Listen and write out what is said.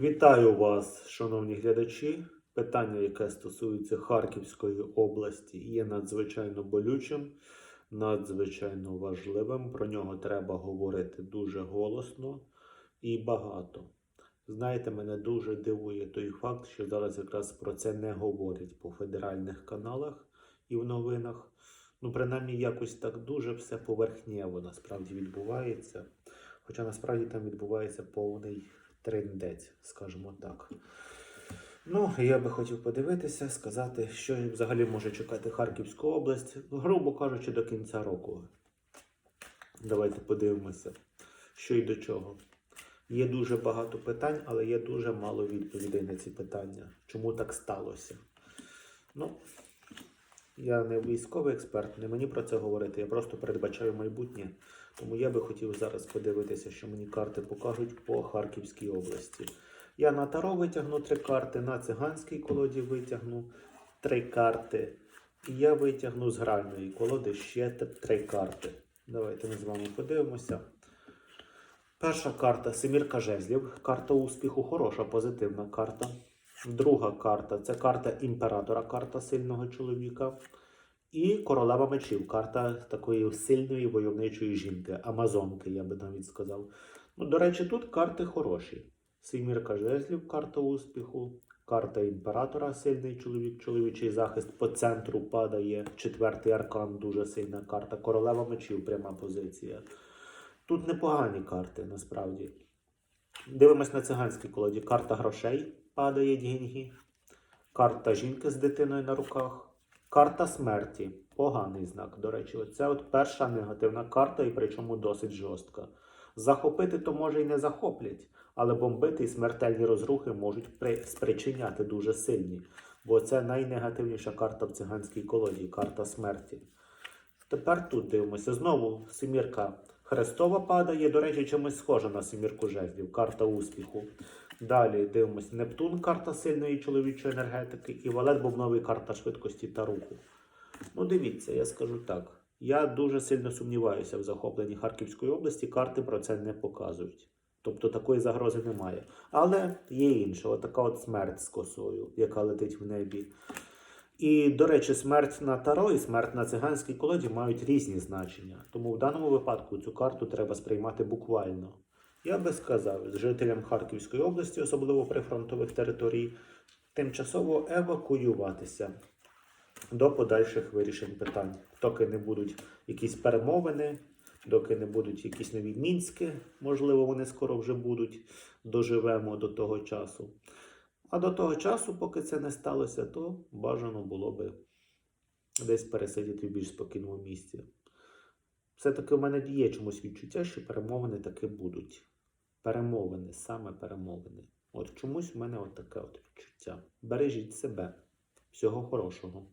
Вітаю вас, шановні глядачі. Питання, яке стосується Харківської області, є надзвичайно болючим, надзвичайно важливим. Про нього треба говорити дуже голосно і багато. Знаєте, мене дуже дивує той факт, що зараз якраз про це не говорять по федеральних каналах і в новинах. Ну, принаймні, якось так дуже все поверхнево насправді відбувається. Хоча насправді там відбувається повний триндець, скажімо так. Ну, я би хотів подивитися, сказати, що взагалі може чекати Харківську область, грубо кажучи, до кінця року. Давайте подивимося, що і до чого. Є дуже багато питань, але є дуже мало відповідей на ці питання. Чому так сталося? Ну, я не військовий експерт, не мені про це говорити. Я просто передбачаю майбутнє. Тому я би хотів зараз подивитися, що мені карти покажуть по Харківській області. Я на Таро витягну три карти, на циганській колоді витягну три карти. І я витягну з гральної колоди ще три карти. Давайте ми з вами подивимося. Перша карта Семірка жезлів. Карта успіху, хороша, позитивна карта. Друга карта це карта імператора, карта сильного чоловіка. І королева мечів, карта такої сильної войовничої жінки, амазонки, я би навіть сказав. Ну, до речі, тут карти хороші. Семірка жезлів, карта успіху, карта імператора, сильний чоловік, чоловічий захист. По центру падає четвертий аркан, дуже сильна карта. Королева мечів, пряма позиція. Тут непогані карти, насправді. Дивимось на циганській колоді. Карта грошей падає деньги. Карта жінки з дитиною на руках. Карта смерті. Поганий знак, до речі. Оце от перша негативна карта, і причому досить жорстка. Захопити то може і не захоплять, але бомбити і смертельні розрухи можуть при... спричиняти дуже сильні. Бо це найнегативніша карта в циганській колоді карта смерті. Тепер тут дивимося. Знову семірка Хрестова падає. До речі, чимось схожа на семірку жезлів. Карта успіху. Далі дивимося Нептун, карта сильної чоловічої енергетики, і валет бубновий карта швидкості та руху. Ну, дивіться, я скажу так. Я дуже сильно сумніваюся в захопленні Харківської області. Карти про це не показують. Тобто такої загрози немає. Але є інша, отака от смерть з косою, яка летить в небі. І, до речі, смерть на таро і смерть на циганській колоді мають різні значення. Тому в даному випадку цю карту треба сприймати буквально. Я би сказав, з жителям Харківської області, особливо прифронтових територій, тимчасово евакуюватися до подальших вирішень питань, доки не будуть якісь перемовини, доки не будуть якісь нові мінськи, можливо, вони скоро вже будуть, доживемо до того часу. А до того часу, поки це не сталося, то бажано було би десь пересидіти в більш спокійному місці. Все-таки в мене є чомусь відчуття, що перемовини таки будуть. Перемовини, саме перемовини. От чомусь в мене от таке от відчуття. Бережіть себе. Всього хорошого.